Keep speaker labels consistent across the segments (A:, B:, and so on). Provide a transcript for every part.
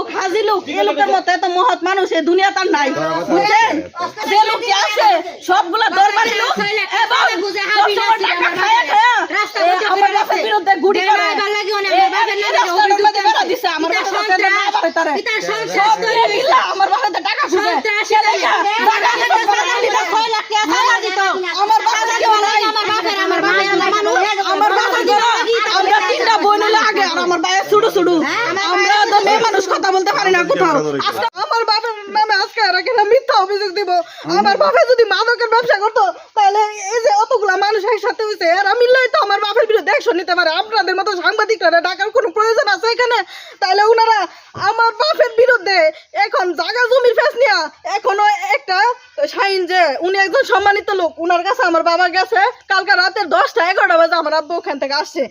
A: লোক হাজি লোক এ লোকের মতো এত মহৎ মানুষ এই দুনিয়া তার নাই। বুঝছেন? যে লোক আছে সবগুলা দরবারি লোক এবং টাকা খায়া খায়া আমার বাপের বিরুদ্ধে গুড়ি করে। এ রাস্তার মধ্যে বেড়া দিছে আমার বাপের টাকা তিনটা বোন হলো আগে আর আমার ভাইয়ের ছোট ছোট আমরা মেয়ে মানুষ কথা বলতে পারি না কোথাও। আমার বাপের নামে আজকে এরা কিনা মিথ্যা অভিযোগ দিব। আমার বাপে যদি মাদকের ব্যবসা করতো তাহলে এই যে অতগুলা মানুষ একসাথে হয়েছে এরা মিললেই তো আমার বাপের বিরুদ্ধে অ্যাকশন নিতে পারে। আপনাদের মতো সাংবাদিকরা ডাকার কোনো প্রয়োজন আছে এখানে? তাহলে ওনারা আমার বাপের বিরুদ্ধে এখন জায়গা জমির ফেস নিয়া এখনও একটা শাইন যে উনি একজন সম্মানিত লোক উনার কাছে আমার বাবা গেছে কালকে রাতের দশটা এগারোটা বাজে আমার আব্বু ওখান থেকে আসছে।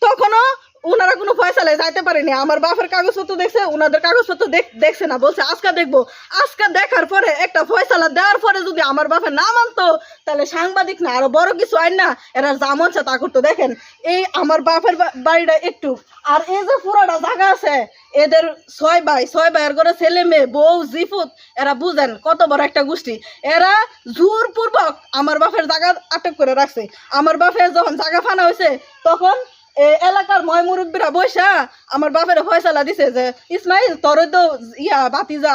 A: তখনও ওনারা কোনো ফয়সালায় যাইতে পারেনি। আমার বাপের কাগজপত্র দেখছে ওনাদের কাগজপত্র দেখ- দেখছে না, বলছে, আজকে দেখব। আজকে দেখার পরে, একটা ফয়সালা দেওয়ার পরে যদি আমার বাপের না মানতো তাহলে সাংবাদিক না, আরও বড় কিছু আইন না, এরা যা মন চায় তা করতো। দেখেন, এই আমার বাপের বাড়িটা একটু। আর এই যে পুরোটা জায়গা আছে, এদের ছয় ভাই, ছয় ভাইয়ের করে ছেলে মেয়ে, বউ, জিফুত, এরা বুঝেন কত বড় একটা গোষ্ঠী। এরা জোরপূর্বক আমার বাপের জায়গা আটক করে রাখছে। আমার বাপের যখন জায়গা ফানা হয়েছে, তখন এলাকার ময় মুরব্বীরা বৈশা আমার বাপের ফয়সালা দিছে যে, ইসমাইল তোর তো ইয়া বাতিজা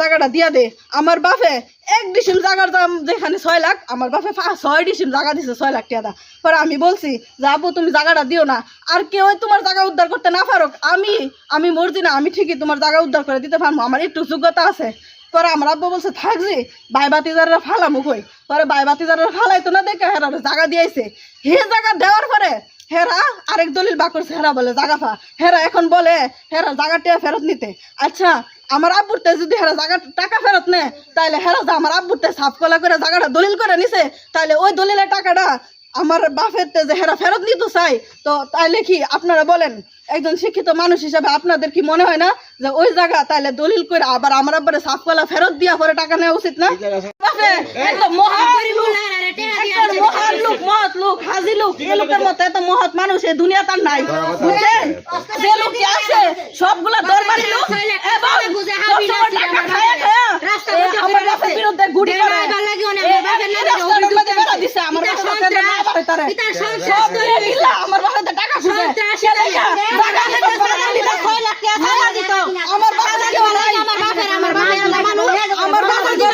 A: জায়গাটা দিয়া দে। আমার বাপে এক ডিসিম জায়গার দাম যেখানে ছয় লাখ, আমার বাপে ছয় ডিসিম জায়গা দিছে ছয় লাখ টাকা। পরে আমি বলছি, যে আবু তুমি জায়গাটা দিও না। আর কেউ তোমার জায়গা উদ্ধার করতে না পারুক, আমি আমি মর্জি না, আমি ঠিকই তোমার জায়গা উদ্ধার করে দিতে পারব, আমার একটু যোগ্যতা আছে। পরে আমার আব্বু বলছে থাকছি বাই বাতিজাররা ফালামুখ হই পরে বাই বাতিজাররা ফালাই তো না দেখে হেরা জায়গা দিয়েছে। হে জায়গা দেওয়ার পরে হেরা আরেক দলিল বা করছে হেরা বলে জাগা ফা হেরা এখন বলে হেরা জায়গাটা ফেরত নিতে। আচ্ছা আমার আব্বুরতে যদি হেরা জায়গা টাকা ফেরত নে তাহলে হেরা যা আমার আব্বুরতে সাফ কলা করে জায়গাটা দলিল করে নিছে তাহলে ওই দলিলের টাকাটা আমার বাপের যে হেরা ফেরত নিতে চাই তো তাইলে কি আপনারা বলেন? একজন শিক্ষিত মানুষ হিসাবে আপনাদের কি মনে হয় না যে ওই জায়গা তাহলে দলিল করে আবার আমার আব্বারে সাফ কলা ফেরত দিয়া পরে টাকা নেওয়া উচিত না? মহান লোক, মহৎ লোক হাজি লোক এ লোকের মতো এত মহৎ মানুষ এই দুনিয়া তার নাই। বুঝছেন? যে লোক আছে সবগুলো দরবারি লোক এবং এ আমার বাপের বিরুদ্ধে গুড়ি করে। এ রাস্তার মধ্যে দিছে। আমার বাপের কাছে না পারে তারে। সব দিয়ে দিলা আমার বাপের তো টাকা খুঁজে ছেলে যা টাকা দিতে পারে না দিতে ছয় লাখ টাকা ছাড়া দিত আমার বাপের কেউ নাই আমার বাপের আমার বাপের মানুষ আমার বাপের কেউ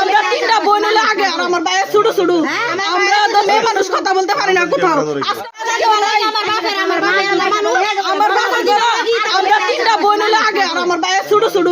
A: আমরা তিনটা বোন হলো আগে আর আমার ভাইয়ের ছোট ছোট আমরা তো মেয়ে মানুষ কথা বলতে পারি না কোথাও। আমার বাবা আমার তিনটা বোন হলো আগে আর আমার ভাইয়ের ছোট ছোট